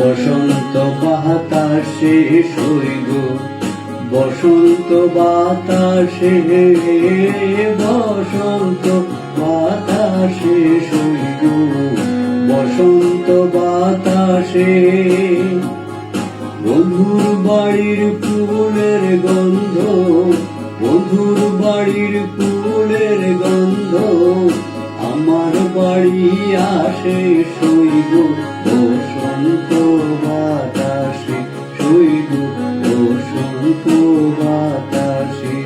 বসন্ত বাতাসে সইগ বসন্ত বাতাসে বসন্ত বাতাসে সইগ বসন্ত বাতাসে বন্ধুর বাড়ির ফুলের গন্ধ আসে সইগ বসন্ত বাতাসে সইগ বসন্ত বাতাসে।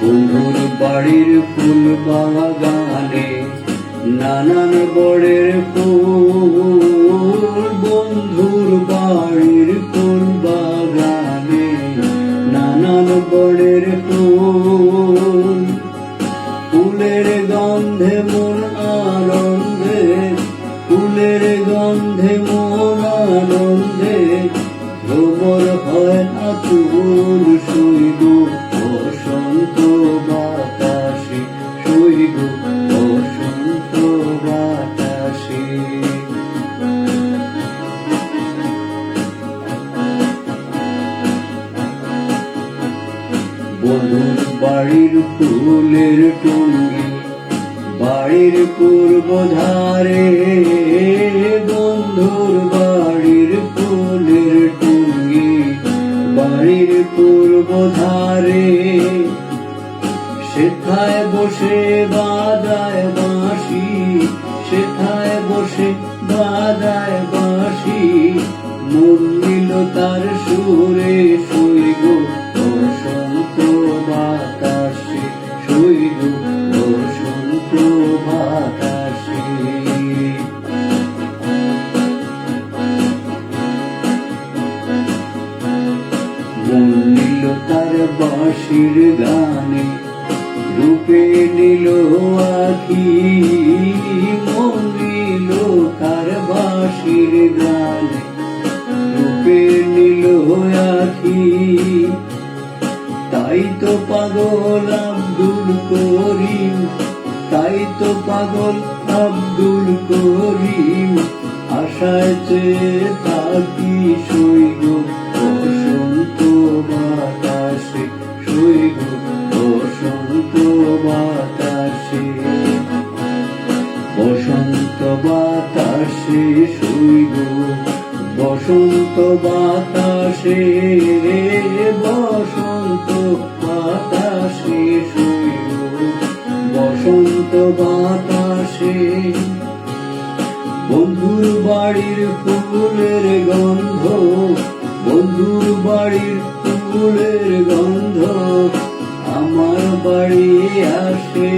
বন্ধুর বাড়ির ফুল বাগানে, নানান বড়ের ফুল, বন্ধুর বাড়ির ফুলের গন্ধে মন আনন্দে ফুলের গন্ধে মন আনন্দে ভ্রমর হয় আতুল শৈব বন্ধুর বাড়ির ফুলের টুঙ্গি বাড়ির পূর্ব ধারে বন্ধুর বাড়ির ফুলের টুঙ্গি বাড়ির পূর্ব ধারে সেথায় বসে বাজায় বাঁশি, সেথায় বসে বাজায় বাঁশি, মন নিল তার সুরে সইগ বাঁশির গানে রূপে নিল আখি, মন নিল তার বাঁশির গানে। রূপে নিল আখি, তাই তো পাগল আব্দুল করিম, তাই তো পাগল আব্দুল করিম, আশায় চেয়ে থাকি সইগ বসন্ত বাতাসে রে, বসন্ত বাতাসে বসন্ত বাতাসে। বন্ধুর বাড়ির ফুলের গন্ধ, বন্ধুর বাড়ির ফুলের গন্ধ, আমার বাড়ি আসে